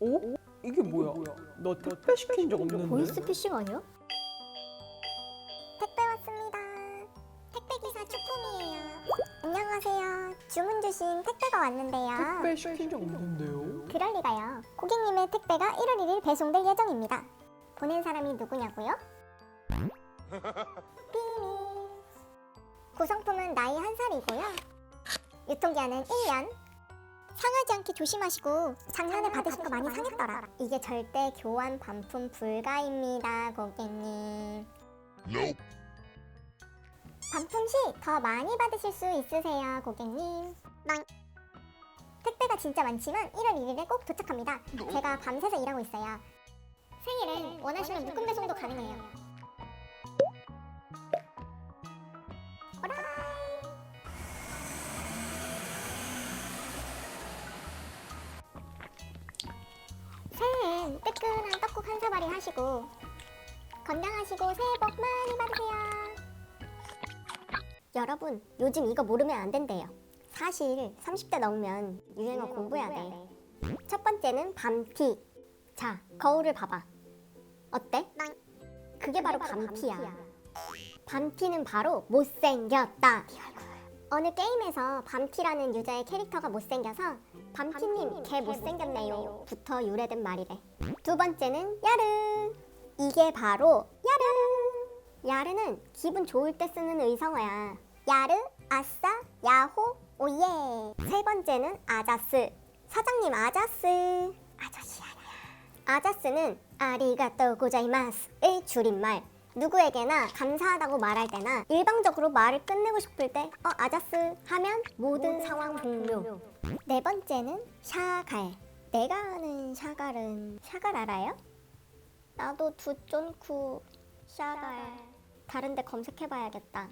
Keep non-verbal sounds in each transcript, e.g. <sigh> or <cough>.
어? 이게 뭐야? 나 택배 시킨 적 없는데. 보이스 피싱 아니야? 택배 왔습니다. 택배 기사 쭈꾸미예요. 안녕하세요. 주문 주신 택배가 왔는데요. 택배 시킨 적 없는데요. 그럴 리가요. 고객님의 택배가 1월 1일 배송될 예정입니다. 보낸 사람이 누구냐고요? <laughs> 비밀. 구성품은 나이 한 살이고요. 유통기한은 1년. 상하지 않게 조심하시고 작년에 받으신 거 많이 상했더라. 이게 절대 교환 반품 불가입니다, 고객님. 반품 시 더 많이 받으실 수 있으세요, 고객님. 망. 택배가 진짜 많지만 1월 1일에 꼭 도착합니다. 제가 밤새서 일하고 있어요. 생일엔 원하시면 묶음 배송도 가능해요. 하시고 건강하시고 새해 복 많이 받으세요. 여러분, 요즘 이거 모르면 안 된대요. 사실 30대 넘으면 유행어 공부해야 돼. 첫 번째는 밤티. 자, 거울을 봐봐. 어때? 그게 바로 밤티야. 밤티는 바로 못생겼다. 어느 게임에서 밤티라는 유저의 캐릭터가 못생겨서 밤티님 걔 못생겼네요. 부터 유래된 말이래. 두 번째는 야르. 이게 바로 야르. 야르는 기분 좋을 때 쓰는 의성어야. 야르, 아싸, 야호, 오예. 세 번째는 아자스. 사장님 아자스. 아저씨 아니야. 아자스는 아리가또 고자이마스의 줄임말. 누구에게나 감사하다고 말할 때나 일방적으로 말을 끝내고 싶을 때 어, 아자스 하면 모든 상황 종료. 네 번째는 샤갈. 내가 아는 샤갈은 샤갈 알아요? 나도 두쫀쿠 샤갈. 다른데 검색해봐야겠다.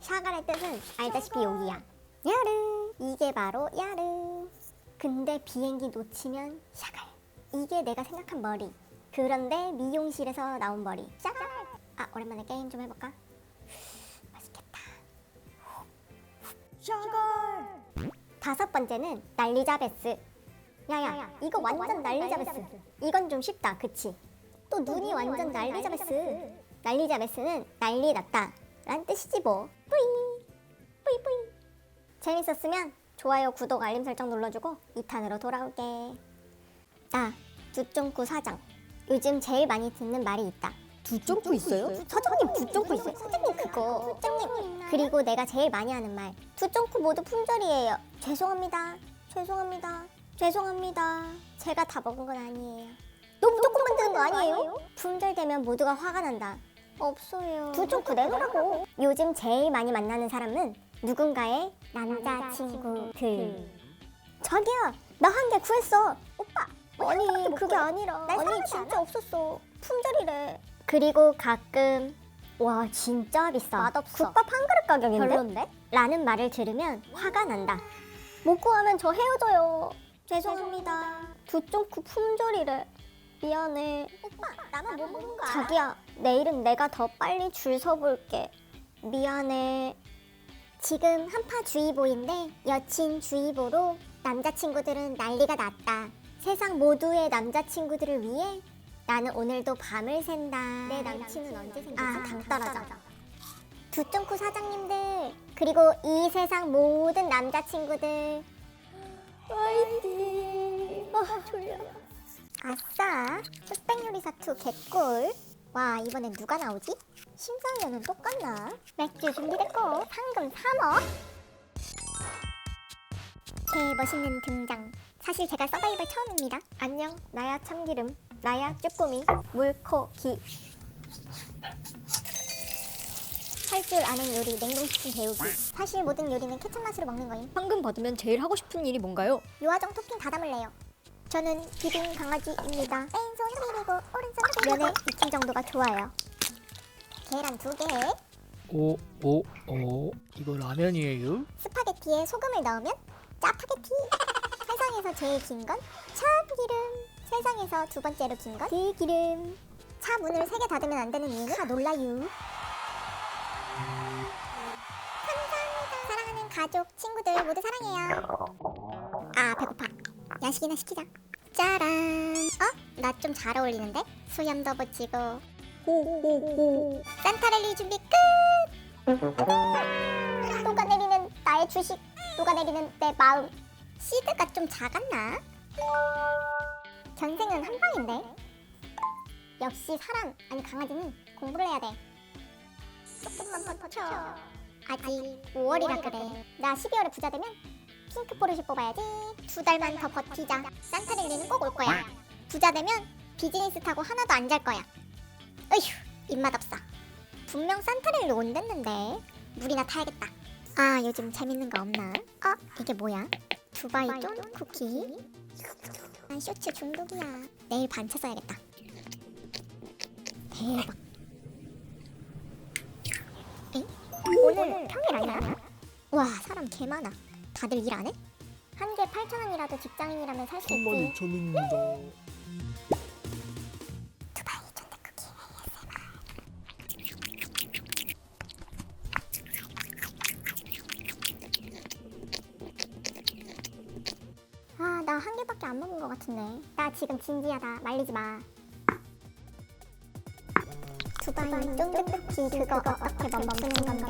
샤갈의 뜻은 알다시피 여기야. 야르. 이게 바로 야르. 근데 비행기 놓치면 샤갈. 이게 내가 생각한 머리. 그런데 미용실에서 나온 머리. 샤갈. 아 오랜만에 게임 좀 해볼까? 맛있겠다. 샤갈. 다섯 번째는 난리자베스. 야야, 이거 완전 난리자베스. 이건 좀 쉽다, 그치? 또 눈이 완전 난리자베스. 난리자베스는 난리 났다. 란 뜻이지 뭐. 뿌이. 뿌이 뿌이. 재밌었으면 좋아요, 구독, 알림 설정 눌러주고 2탄으로 돌아올게. 나 두쫑구 사장. 요즘 제일 많이 듣는 말이 있다. 두쫑구 있어요? 사장님 두쫑구 있어요. 사장님 그거. 사장님. 그리고 내가 제일 많이 하는 말. 두쫑구 모두 품절이에요. 죄송합니다. 죄송합니다. 죄송합니다. 제가 다 먹은 건 아니에요. 너무 조금 만드는 거 아니에요? 품절되면 모두가 화가 난다. 없어요. 두쫑구 내놓으라고. 요즘 제일 많이 만나는 사람은 누군가의 남자친구들. 자기야, 나한 개 구했어. 오빠. 아니, 그게 아니라. 아니, 진짜 없었어. 품절이래. 그리고 가끔 와 진짜 비싸. 맛없어. 국밥 한 그릇 가격인데? 별론데? 라는 말을 들으면 화가 난다. 못 구하면 저 헤어져요. 죄송합니다. 두쫑쿠 품절이래. 미안해. 오빠 나만 못 먹는 거 자기야 내일은 내가 더 빨리 줄 서볼게. 미안해. 지금 한파 주의보인데 여친 주의보로 남자친구들은 난리가 났다. 세상 모두의 남자친구들을 위해 나는 오늘도 밤을 샌다. 내 남친은 언제 생기지? 아, 당 떨어져. 두쫑쿠 사장님들 그리고 이 세상 모든 남자친구들 화이팅! 어, 졸려. 아싸! 흑백 요리사 2 개꿀. 와 이번엔 누가 나오지? 심사위원은 똑같나? 맥주 준비됐고 상금 3억. 제 멋있는 등장. 사실 제가 서바이벌 처음입니다. 안녕, 나야 참기름, 나야 쭈꾸미, 물코기. 할 줄 아는 요리 냉동치킨 배우기. 사실 모든 요리는 케첩 맛으로 먹는 거임. 황금 받으면 제일 하고 싶은 일이 뭔가요? 요아정 토핑 다 담을래요. 저는 비빔 강아지입니다. 왼손 비비고 오른손 비비고 면의 익힘 정도가 좋아요. 계란 두 개, 오, 오, 오, 이거 라면이에요? 스파게티에 소금을 넣으면 짜파게티. 세상에서 제일 긴 건 참기름. 세상에서 두 번째로 긴건 들기름. 차 문을 세 개 닫으면 안 되는 이유는 다 놀라요. 감사합니다. 사랑하는 가족, 친구들 모두 사랑해요. 아 배고파. 야식이나 시키자. 짜란. 나좀 잘 어울리는데? 수염도 붙이고 호호호. 산타랠리 준비 끝! 녹아내리는 나의 주식 녹아내리는 내 마음 시드가 좀 작았나? 전생은 한 방인데. 역시 사람 아니 강아지는 공부를 해야 돼. 조금만 버텨 아직 5월이라 그래. 나 12월에 부자 되면 핑크 포르쉐 뽑아야지. 두 달만 더 버티자. 산타랠리는 꼭 올 거야. 부자 되면 비즈니스 타고 하나도 안 잘 거야. 어휴 입맛 없어. 분명 산타랠리 온댔는데. 물이나 타야겠다. 아 요즘 재밌는 거 없나? 어? 이게 뭐야? 두바이 쫀 쿠키? 난 쇼츠 중독이야 내일 반차 써야겠다 대박 엥? 오늘 평일 아니야? 와 사람 개 많아 다들 일 안 해? 한 개 8,000원이라도 직장인이라면 살 수 있지 천원입니다. 안 먹은 것 같은데. 나 지금 진지하다. 말리지 마. 두바이 쫀득 쿠키 그거 어떻게 멈추는 건데?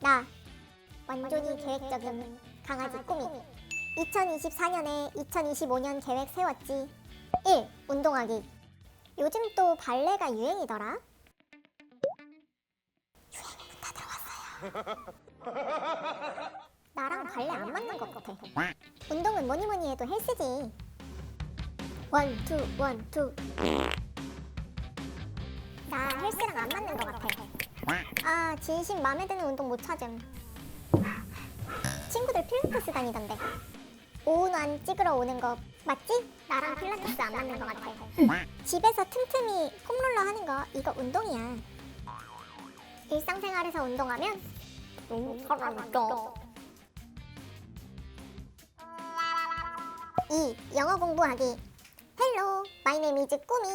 나 완전히 계획적인 강아지 꾸미. 2024년에 2025년 계획 세웠지. 1. 운동하기. 요즘 또 발레가 유행이더라. 유행은 다 들어왔어요. <laughs> 나랑 발레 안 맞는 것 같아. 운동은 뭐니 뭐니 해도 헬스지. 원, 투, 원, 투. 나 헬스랑 안 맞는 것 같아. 아, 진심 마음에 드는 운동 못 찾음. 친구들 필라테스 다니던데. 오운완 찍으러 오는 거 맞지? 나랑 필라테스 안 맞는 것 같아. 집에서 틈틈이 홈롤러 하는 거 이거 운동이야. 일상생활에서 운동하면 너무 잘한다. 2. 영어 공부하기. 헬로, 마이 네임 이즈 꾸미.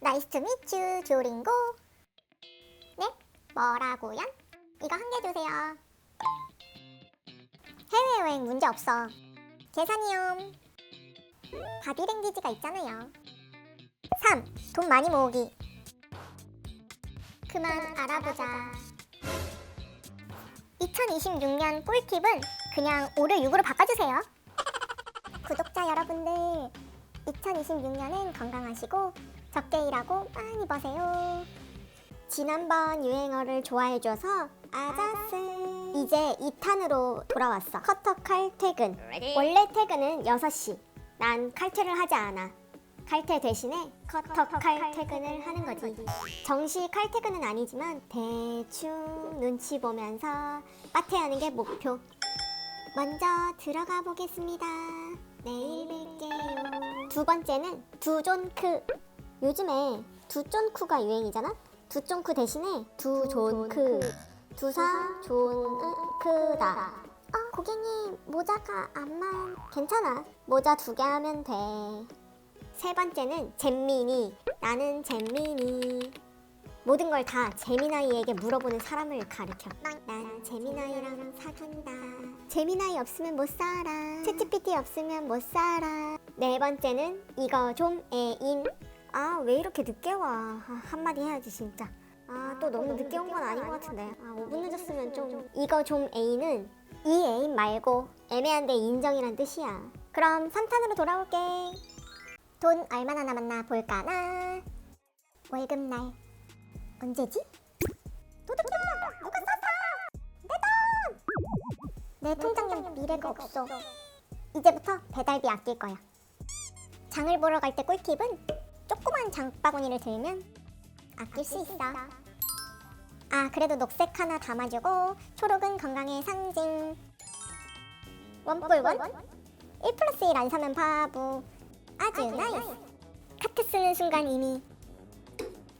나이스 투 미츄, 조링고. 네? 뭐라고요? 이거 한 개 주세요. 해외여행 문제 없어. 계산이요. 바디랭귀지가 있잖아요. 3. 돈 많이 모으기. 그만 알아보자. 2026년 꿀팁은 그냥 5를 6으로 바꿔주세요. 여러분들, 2026년엔 건강하시고 적게 일하고 많이 버세요. 지난번 유행어를 좋아해줘서 아자스. 이제 2탄으로 돌아왔어. 커터 칼 퇴근. 원래 퇴근은 6시. 난 칼퇴를 하지 않아. 칼퇴 대신에 커터 칼 퇴근을 하는 거지. 정시 칼 퇴근은 아니지만 대충 눈치 보면서 빠퇴하는 게 목표. 먼저 들어가 보겠습니다. 내일 뵐게요. 두 번째는 두존크. 요즘에 두존크가 유행이잖아? 두존크 대신에 두존크. 두사 존크다. 어, 고객님 모자가 안만 괜찮아. 모자 두 개 하면 돼. 세 번째는 잼민이. 나는 잼민이. 모든 걸 다 재미나이에게 물어보는 사람을 가리켜. 난 재미나이랑 사귄다. 재미나이 없으면 못 살아. 채찌피티 없으면 못 살아. 네 번째는 이거 좀 애인. 아 왜 이렇게 늦게 와? 아, 한마디 해야지 진짜. 아 또 너무 늦게 온 건 아닌 것 같은데. 아 5분 늦었으면 좀. 이거 좀 애인은 이 애인 말고 애매한데 인정이란 뜻이야. 그럼 3탄으로 돌아올게. 돈 얼마나 남았나 볼까나. 월급날 언제지? 도둑이야! 내 통장엔 미래가 없어. 이제부터 배달비 아낄 거야. 장을 보러 갈 때 꿀팁은 조그만 장바구니를 들면 아낄 수 있어. 아 그래도 녹색 하나 담아주고 초록은 건강의 상징. 원뿔 원? 1 플러스 1 안 사면 바보. 아주 나이스. 카트 쓰는 순간 이미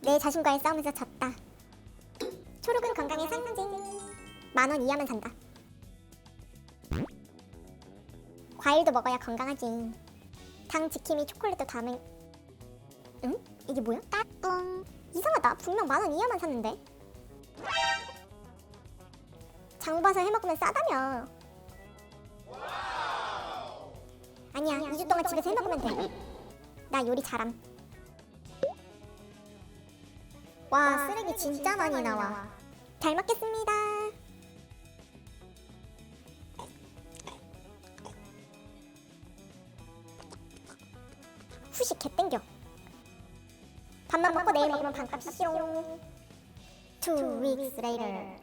내 자신과의 싸움에서 졌다. 초록은 건강의 상징. 만 원 이하만 산다. 과일도 먹어야 건강하지. 당 지킴이 초콜릿도 담은. 응? 이게 뭐야? 따뚱. 이상하다. 분명 만 원 이하만 샀는데. 장 봐서 해 먹으면 싸다며. 아니야 2주 동안 집에서 해먹으면 돼 나 요리 잘함 와 쓰레기 진짜 많이 나와 잘 먹겠습니다 반값 시용 Two weeks later.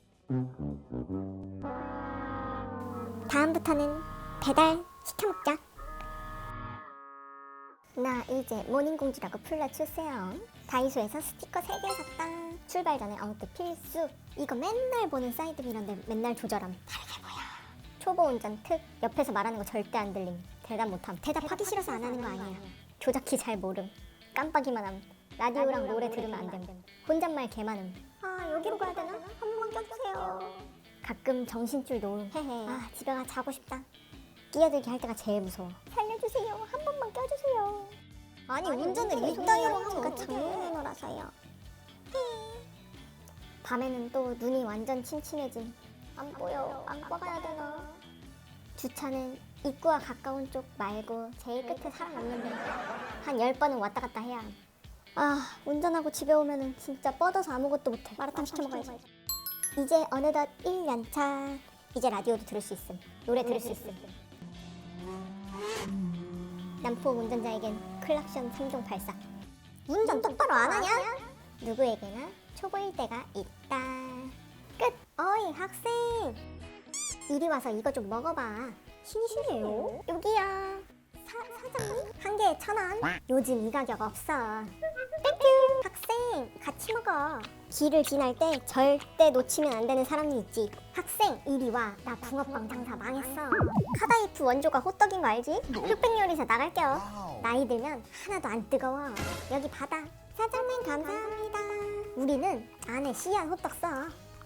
다음부터는 배달 시켜 먹자. 나 이제 모닝공주라고 불러주세요. 다이소에서 스티커 3개 샀다. 출발 전에 아웃핏 필수. 이거 맨날 보는 사이드 미러인데 맨날 조절함. 다르게 보여. 초보 운전 특 옆에서 말하는 거 절대 안 들림. 대답 못함. 대답하기 싫어서 안 하는 거 아니야. 조작키 잘 모름. 깜빡이만 함 라디오랑 노래 들으면 안됨 혼잣말 개 많음. 아 여기로 가야 되나? 한 번만 껴주세요. 가끔 정신줄 놓음 헤헤. 아 집에 가 자고 싶다. 끼어들기 할 때가 제일 무서워. 살려주세요. 한 번만 껴주세요. 아니, 운전을 이따위로 하니까 장난으로라서요. 밤에는 또 눈이 완전 침침해짐 안 보여. 안 꺼가야 되나? 주차는 입구와 가까운 쪽 말고 제일 끝에 사람 없는데. 한 열번은 왔다 갔다 해야 함. 아 운전하고 집에 오면은 진짜 뻗어서 아무것도 못해. 마라탕 시켜 먹어야지. 이제 어느덧 1년차. 이제 라디오도 들을 수 있음. 노래 들을 수 있음. 남포 운전자에겐 클락션 3종 발사. 운전 똑바로 안 하냐? 누구에게나 초보일 때가 있다. 끝! 어이 학생. 이리 와서 이거 좀 먹어봐. 신신해요. 여기야 사, 사장님? 한 개에 천 원. 요즘 이 가격 없어. 땡큐. 학생 같이 먹어. 길을 지날 때 절대 놓치면 안 되는 사람이 있지. 학생 이리 와 나 붕어빵 장사 망했어. 카다이프 원조가 호떡인 거 알지? 흑백 요리사 나갈게요 나이 들면 하나도 안 뜨거워. 여기 받아 사장님 감사합니다. 우리는 안에 씨앗 호떡 써.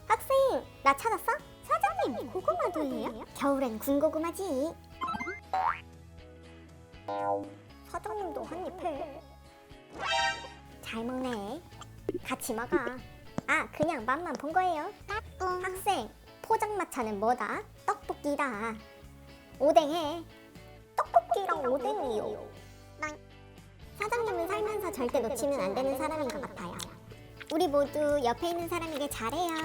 학생 나 찾았어? 사장님 고구마도예요? 겨울엔 군고구마지 사장님도 한입 해. 잘 먹네. 같이 먹어. 아, 그냥 맛만 본 거예요. 학생, 포장마차는 뭐다? 떡볶이다. 오뎅해. 떡볶이랑 오뎅이요. 사장님은 살면서 절대 놓치면 안 되는 사람인 것 같아요. 우리 모두 옆에 있는 사람에게 잘해요.